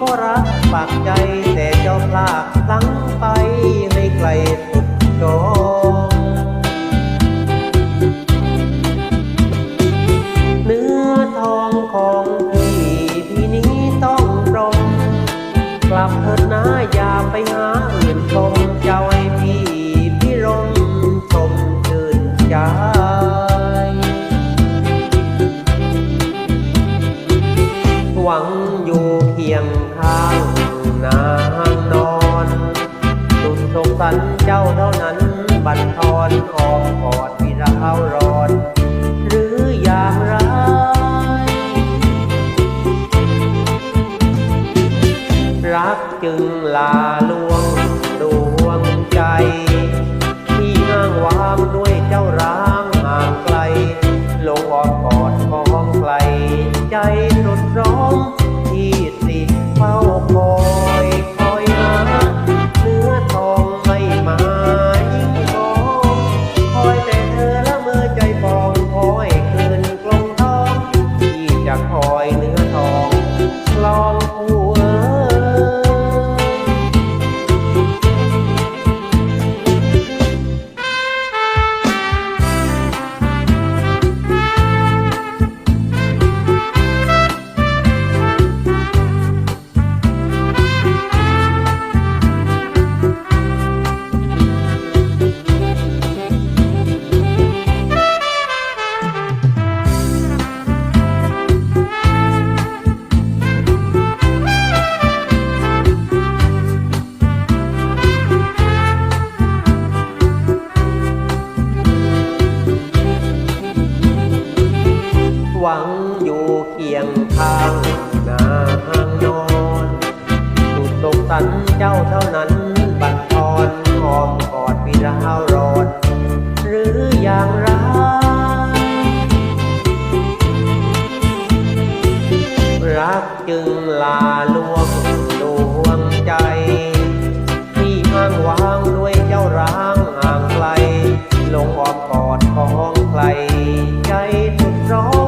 ก็รักปากใจแต่เจ้าพลากพลั้งไปให้ไกลสุดโจงเนื้อทองของพี่พี่นี้ต้องตรง กลับเถิดนะอย่าไปหาอื่นชมเจ้าให้พี่พี่ลมชมชื่นใจหวังอยู่ ยงข้างนางนอนสุดสงสารเจ้าเท่านั้น บันทอนออมกอดพี่ราร้อน หรืออย่างไรรักจึงลาลวงดวงใจ ที่ห้างวางด้วยังอยู่เคียงข้างนาห้างนอนสุดตกสันเจ้าเท่านั้นบันทอนหอมกอดพี่ร้าวร้อน หรืออย่างไรรักจึงลาลวงดวงใจ ที่อ้างว้างด้วยเจ้าร้างห่างไกล ลงอ้อมกอดของใครใจสุดร้อน